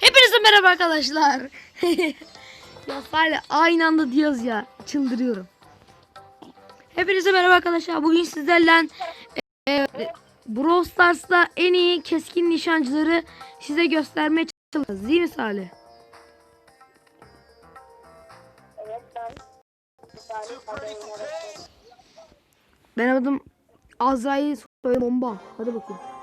Hepinize merhaba arkadaşlar. ya hala aynı anda diyoruz ya. Çıldırıyorum. Hepinize merhaba arkadaşlar. Bugün sizlerle e, Brawl Stars'ta en iyi keskin nişancıları size göstermeye çalışacağız. Değil mi Salih? Ben. Ben adım Azrail soyadı bomba. Hadi bakayım.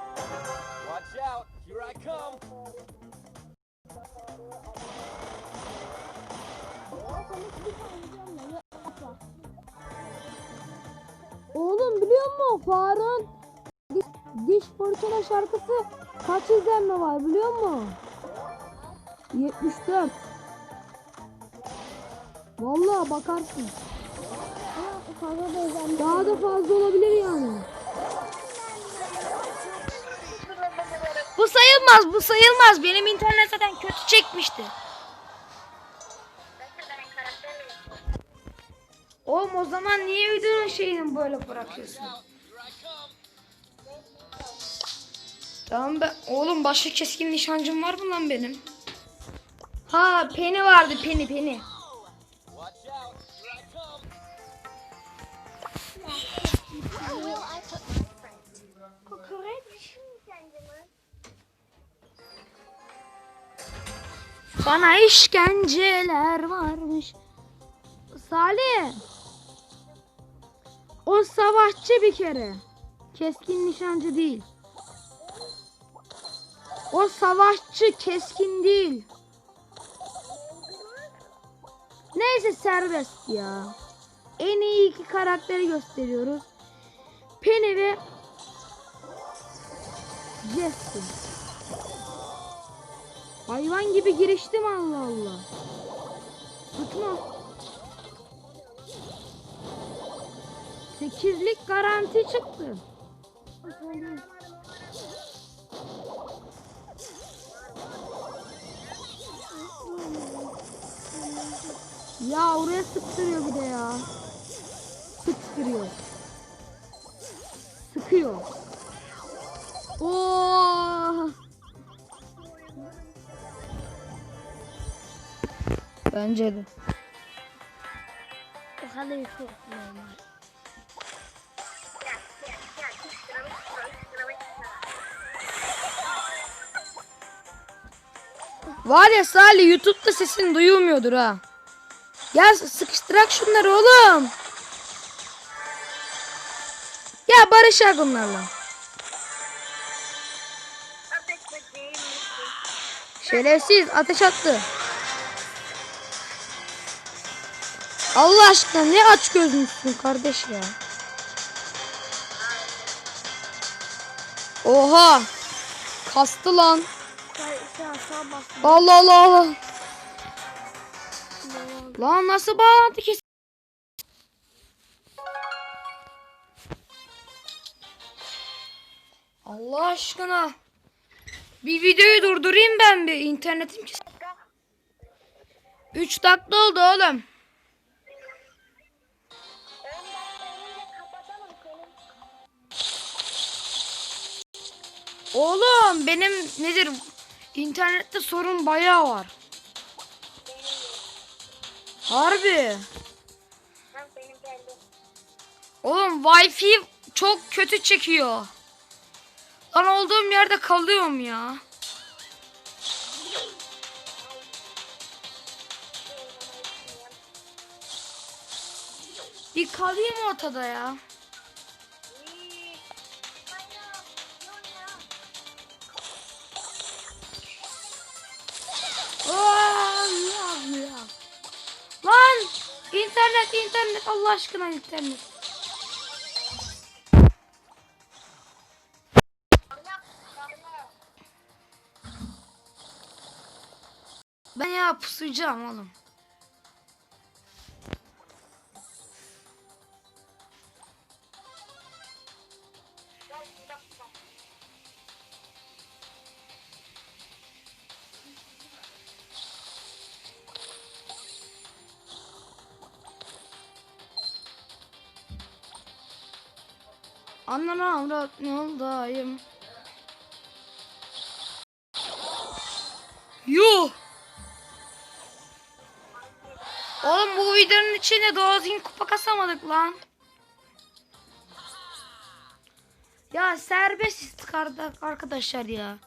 Musun Faruk'un diş, diş fırçala şarkısı kaç izlenme var biliyor musun? 74. Vallahi bakarsın. Daha da fazla olabilir yani. Bu sayılmaz, bu sayılmaz. Benim internet zaten kötü çekmişti. Oğlum o zaman niye videonun şeyini böyle bırakıyorsun? Tamam ben oğlum başka keskin nişancım var mı lan benim? Ha peni vardı peni peni. Come. Bana işkenceler varmış. Salih. O savaşçı bir kere. Keskin nişancı değil. O savaşçı keskin değil. Neyse serbest ya. En iyi iki karakteri gösteriyoruz. Penny ve Jessie. Hayvan gibi giriştim Allah Allah. Tutma. Sekizlik garanti çıktı. Ya oraya sıktırıyor bir de ya. Sıktırıyor. Sıkıyor. Oo. Bence de. Çok normal. Var ya Salih YouTube'da sesin duyulmuyordur ha. Ya sıkıştırak şunları oğlum. Ya barışak onlarla. Şerefsiz ateş attı. Allah aşkına ne aç gözlüsün kardeş ya. Oha. Kastı lan. Allah Allah Allah. Lan nasıl bağlantı kes? Allah aşkına. Bir videoyu durdurayım ben bir internetim kes. 3 dakika oldu oğlum. Oğlum benim nedir? İnternette sorun bayağı var. Harbi. Oğlum wifi çok kötü çekiyor. Lan olduğum yerde kalıyorum ya. Bir kalayım ortada ya. İnternet internet Allah aşkına internet. Ben ya pusacağım oğlum. Anana avrat ne oldayım. Yuh. Oğlum bu videonun içinde doğru düzgün kupa kasamadık lan. Ya serbest istikarda arkadaşlar ya.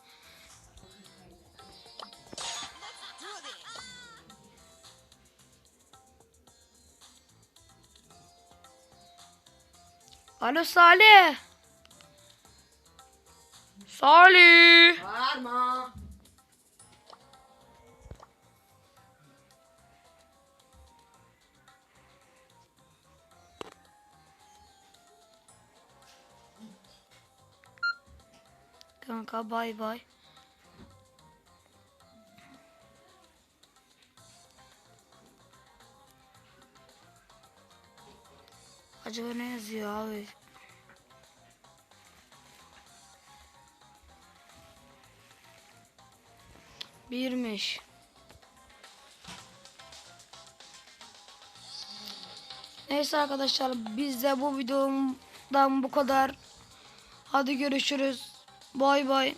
Alo Salih. Salih. Bağırma. Kanka bay bay. Acaba ne yazıyor abi? Birmiş. Neyse arkadaşlar biz de bu videodan bu kadar. Hadi görüşürüz. Bay bay.